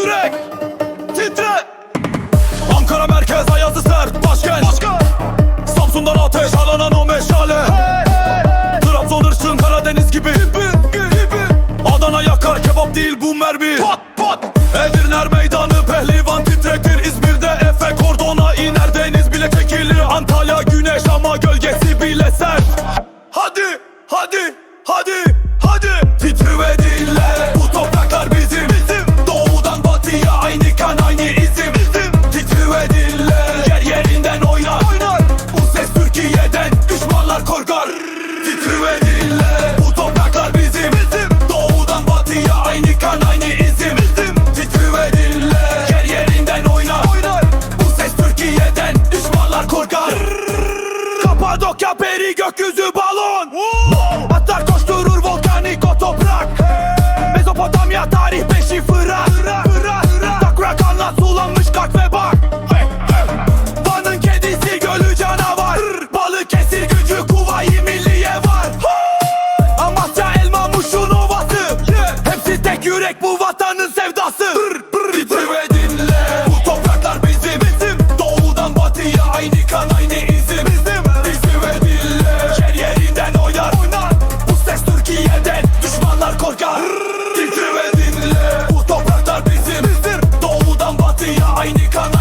Yürek! Titre Ankara merkez ayazı sert başkent. Başkan. Samsun'dan ateş alanan o meşale. Hey, hey, hey. Trabzon ırçın Karadeniz gibi. Gibi, gibi. Adana yakar kebap değil bu mermi. Pat pat. Edirner meydanı pehlivan titrektir. İzmir'de Efe kordona iner. Deniz bile çekilir. Antalya güneş ama gölgesi bile sert. Hadi hadi hadi hadi. Titremediler Kapadokya peri gökyüzü balon. Atlar koşturur volkanik o toprak. Mezopotamya tarih beşi fırat. Sulanmış kalk ve bak. Van'ın kedisi gölü canavar. Balıkesir gücü kuvayi milliye var. Amasya elma muşun ovası Hepsi tek yürek bu vatanın sevdası. Bitir ve dinle. Bu topraklar bizim Doğudan batıya aynı kan aynı iz Aynı kanal.